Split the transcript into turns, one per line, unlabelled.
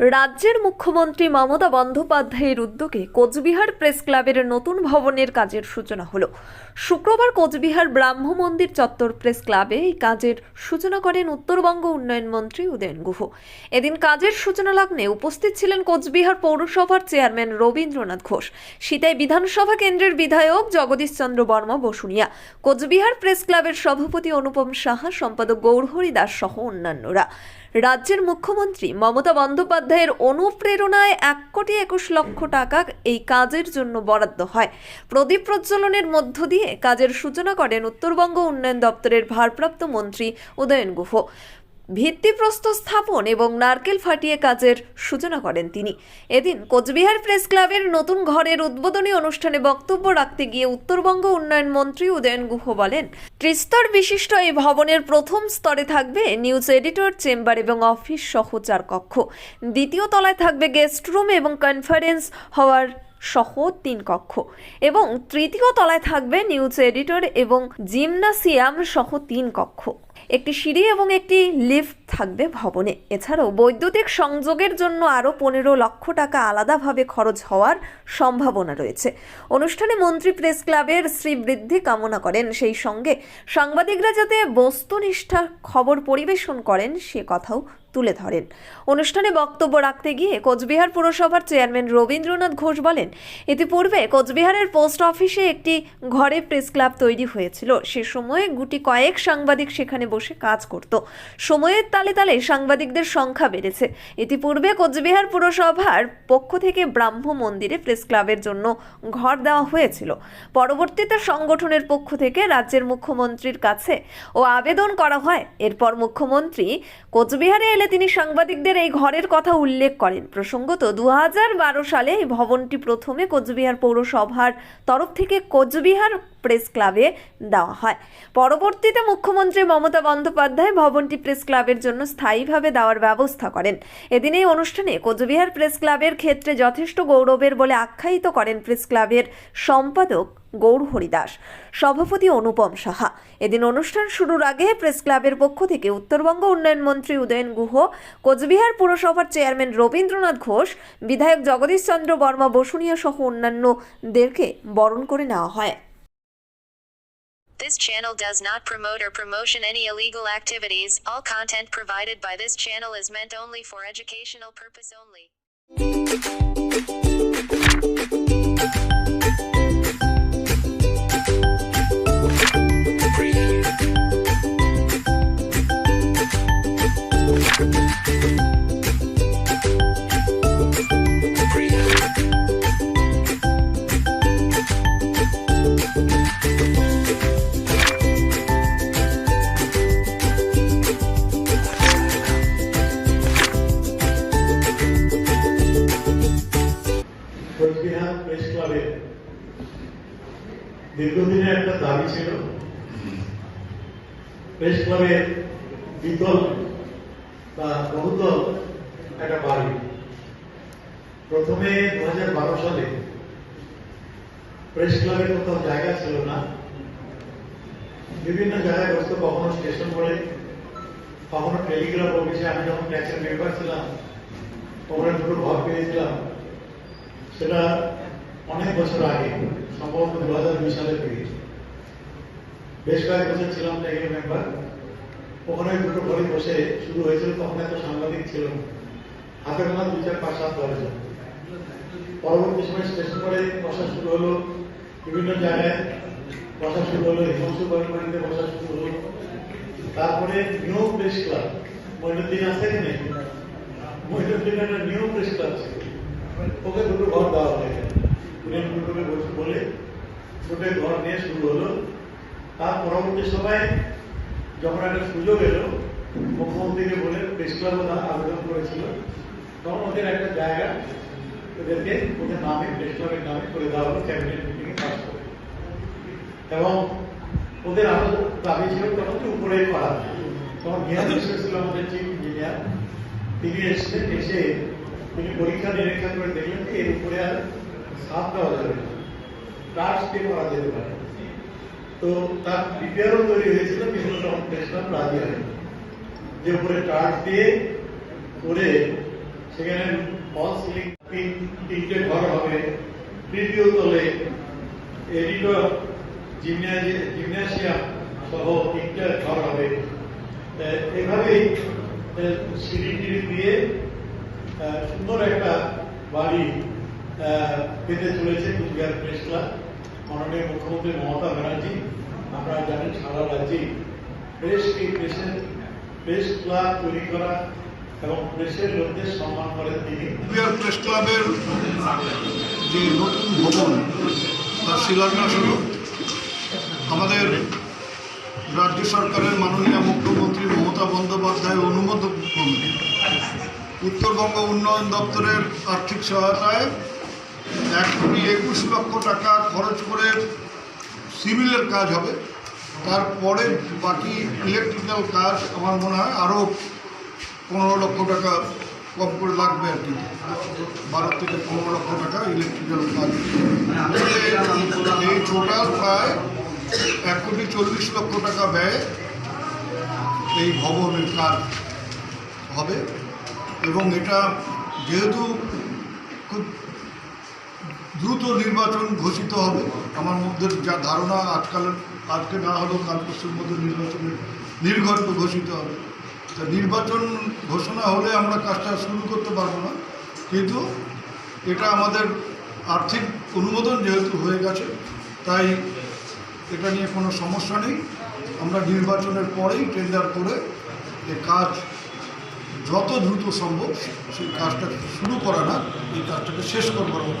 রাজ্যের মুখ্যমন্ত্রী মমতা বন্দ্যোপাধ্যায়ের উদ্যোগে কোচবিহার প্রেস ক্লাবের নতুন ভবনের কাজের সূচনা হলো। শুক্রবার কোচবিহার ব্রাহ্ম মন্দির চত্বর প্রেস ক্লাবে এই কাজের সূচনা করেন উত্তরবঙ্গ উন্নয়ন মন্ত্রী উদয়ন গুহ। এদিন কাজের সূচনা লগ্নে উপস্থিত ছিলেন কোচবিহার পৌরসভার চেয়ারম্যান রবীন্দ্রনাথ ঘোষ, সিতাই বিধানসভা কেন্দ্রের বিধায়ক জগদীশ চন্দ্র বর্মা বসুনিয়া, কোচবিহার প্রেস ক্লাবের সভাপতি অনুপম সাহা, সম্পাদক গৌরহরি দাস সহ অন্যান্যরা। রাজ্যের মুখ্যমন্ত্রী মমতা বন্দ্যোপাধ্যায়ের অনুপ্রেরণায় এক কোটি একুশ লক্ষ টাকা এই কাজের জন্য বরাদ্দ হয়। প্রদীপ প্রজ্বলনের মধ্য দিয়ে কাজের সূচনা করেন উত্তরবঙ্গ উন্নয়ন দপ্তরের ভারপ্রাপ্ত মন্ত্রী উদয়ন গুহ। ভিত্তিপ্রস্তর স্থাপন এবং নারকেল ফাটিয়ে কাজের সূচনা করেন তিনি। এদিন কোচবিহার প্রেস ক্লাবের নতুন ঘরের উদ্বোধনী অনুষ্ঠানে বক্তব্য রাখতে গিয়ে উত্তরবঙ্গ উন্নয়ন মন্ত্রী উদয়ন গুহ বলেন, ত্রিস্তর বিশিষ্ট এই ভবনের প্রথম স্তরে থাকবে নিউজ এডিটর, চেম্বার এবং অফিস সহ চার কক্ষ। দ্বিতীয় তলায় থাকবে গেস্ট রুম এবং কনফারেন্স হওয়ার সহ তিন কক্ষ। এবং তৃতীয় তলায় থাকবে নিউজ এডিটর এবং জিমনাসিয়াম সহ তিন কক্ষ। একটি সিঁড়ি এবং একটি লিফট থাকবে ভবনে। এছাড়াও বৈদ্যুতিক সংযোগের জন্য আরও পনেরো লক্ষ টাকা আলাদাভাবে খরচ হওয়ার সম্ভাবনা রয়েছে। অনুষ্ঠানে মন্ত্রী প্রেস ক্লাবের শ্রীবৃদ্ধি কামনা করেন। সেই সঙ্গে সাংবাদিকরা যাতে বস্তুনিষ্ঠা খবর পরিবেশন করেন, সে কথাও তুলে ধরেন। অনুষ্ঠানে বক্তব্য রাখতে গিয়ে কোচবিহার পুরসভার চেয়ারম্যান রবীন্দ্রনাথ ঘোষ বলেন, ইতিপূর্বে কোচবিহারের পোস্ট অফিসে একটি ঘরে প্রেস ক্লাব তৈরি হয়েছিল। সে সময়ে গুটি কয়েক সাংবাদিক সেখানে বসে কাজ করত। সময়ের তালে তালে সাংবাদিকদের সংখ্যা বেড়েছে। ইতিপূর্বে কোচবিহার পুরসভার পক্ষ থেকে ব্রাহ্ম মন্দিরে প্রেস ক্লাবের জন্য ঘর দেওয়া হয়েছিল। পরবর্তীতে সংগঠনের পক্ষ থেকে রাজ্যের মুখ্যমন্ত্রীর কাছে ও আবেদন করা হয়। এরপর মুখ্যমন্ত্রী কোচবিহারে এলে তিনি সাংবাদিকদের এই ঘরের কথা উল্লেখ করেন। প্রসঙ্গত দু হাজার বারো সালে এই ভবনটি প্রথমে কোচবিহার পৌরসভার তরফ থেকে কোচবিহার প্রেস ক্লাবে দেওয়া হয়। পরবর্তীতে মুখ্যমন্ত্রী মমতা বন্দ্যোপাধ্যায় ভবনটি প্রেস ক্লাবের জন্য স্থায়ীভাবে দেওয়ার ব্যবস্থা করেন। এদিন এই অনুষ্ঠানে কোচবিহার প্রেস ক্লাবের ক্ষেত্রে যথেষ্ট গৌরবের বলে আখ্যায়িত করেন প্রেস ক্লাবের সম্পাদক গৌর হরিদাস সভাপতি অনুপম সাহা এদিন অনুষ্ঠান শুরুর আগে প্রেস ক্লাবের পক্ষ থেকে উত্তরবঙ্গ উন্নয়ন মন্ত্রী উদয়ন গুহ, কোচবিহার পুরসভার চেয়ারম্যান রবীন্দ্রনাথ ঘোষ, বিধায়ক জগদীশ চন্দ্র বর্মা বসুনিয়া সহ অন্যান্যদেরকে বরণ করে নেওয়া হয়
This channel does not promote or promotion any illegal activities. All content provided by this channel is meant only for educational purpose only.
দীর্ঘদিনের একটা দাবি ছিল। প্রেস ক্লাবের দ্বিতল বা বহুতল একটা বাড়ি। প্রথমে দুই হাজার বারো সালে প্রেস ক্লাবের কোথাও জায়গা ছিল না। বিভিন্ন জায়গায় বসতো কখনো স্টেশন বলে, কখনো টেলিগ্রাফ অফিসে আমি যখন ট্যাক্সের মেম্বার ছিলাম ওখানে দুটো ঘর পেয়েছিলাম, সেটা অনেক বছর আগে, সম্ভবত দু হাজার দুই সালে পেয়েছি বেশ কয়েক বছর ছিলাম ট্যাগের মেম্বার ওখানে দুটো ঘরে বসে শুরু হয়েছিল, তখন এত সাংবাদিক ছিল। হাতে গোনা দু চার পাঁচ সাত দশজন পরবর্তী সময় স্টেশন করে বসা শুরু হলো, বিভিন্ন জায়গায় বসা শুরু হলো, হিমাংশু বাড়িতে বসা শুরু হলো। তারপরে নিউ প্রেস ক্লাব মহিনুদ্দিন আছে এখানে মহিনুদ্দিন একটা নিউ প্রেস ক্লাব ছিল। ওকে দুটো ঘর দেওয়া হয়েছে উনি দুটোকে বলে দুটো ঘর নিয়ে শুরু হলো। তার পরবর্তী সময় যখন একটা সুযোগ এলো মুখ্যমন্ত্রীকে বলে প্রেস ক্লাব আবেদন করেছিল। তখন ওদের একটা জায়গা, ওদেরকে ওদের নামে প্রেস ক্লাবের নামে করে দেওয়া হলো ক্যাবিনেট মিটিংয়ে পাস করে। এবং ওদের আরও দাবি ছিল তখন যে উপরে করা। তখন জ্ঞান ছিল আমাদের চিফ ইঞ্জিনিয়ার তিনি এসেছেন এসে তিনি পরীক্ষা, নিরীক্ষা করে দেখলেন যে এর উপরে আর সাপ দেওয়া যাবে না। দিয়ে করা যেতে পারে। তো তার প্রিপেয়ারও তৈরি হয়েছিল কিন্তু প্রেসক্লাব রাজি হয়নি যে উপরে টাচ দিয়ে করে সেখানে ফল সিলিং তিন তিনটে ঘর হবে। তৃতীয় তলে এডিটর জিমনাজিয়াম সহ তিনটে ঘর হবে। এভাবেই সিঁড়ি টিড়ি দিয়ে সুন্দর একটা বাড়ি পেতে চলেছে কুচবিহার প্রেস ক্লাব মাননীয় মুখ্যমন্ত্রী মমতা ব্যানার্জি আপনারা জানেন সারা রাজ্যেই প্রেসকে প্রেসের প্রেস ক্লাব তৈরি করা এবং প্রেসের লোকদের সম্মান করেন তিনি
প্রেস ক্লাবের যে নতুন ভবন, তার শিলান্যাস হল। আমাদের রাজ্য সরকারের মাননীয় মুখ্যমন্ত্রী মমতা বন্দ্যোপাধ্যায় অনুমোদন, উত্তরবঙ্গ উন্নয়ন দপ্তরের আর্থিক সহায়তায় এক কোটি একুশ লক্ষ টাকা খরচ করে সিভিলের কাজ হবে। তারপরে বাকি ইলেকট্রিক্যাল কাজ আমার মনে হয় আরও পনেরো লক্ষ টাকা কম করে লাগবে আর কি। বারো থেকে পনেরো লক্ষ টাকা ইলেকট্রিক্যাল কাজ। এই টোটাল প্রায় এক কোটি চল্লিশ লক্ষ টাকা ব্যয় এই ভবনের কাজ হবে। এবং এটা যেহেতু খুব দ্রুত নির্বাচন ঘোষিত হবে। আমার মধ্যে যা ধারণা আজকালের আজকে না হলেও কাল পরশুর মধ্যে নির্বাচনের নির্ঘণ্ট ঘোষিত হবে। তা নির্বাচন ঘোষণা হলে আমরা কাজটা শুরু করতে পারব না। কিন্তু এটা আমাদের আর্থিক অনুমোদন যেহেতু হয়ে গেছে তাই এটা নিয়ে কোনো সমস্যা নেই। আমরা নির্বাচনের পরেই টেন্ডার করে এ কাজ যত দ্রুত সম্ভব সেই কাজটা শুরু করা না এই কাজটাকে শেষ করবার করব,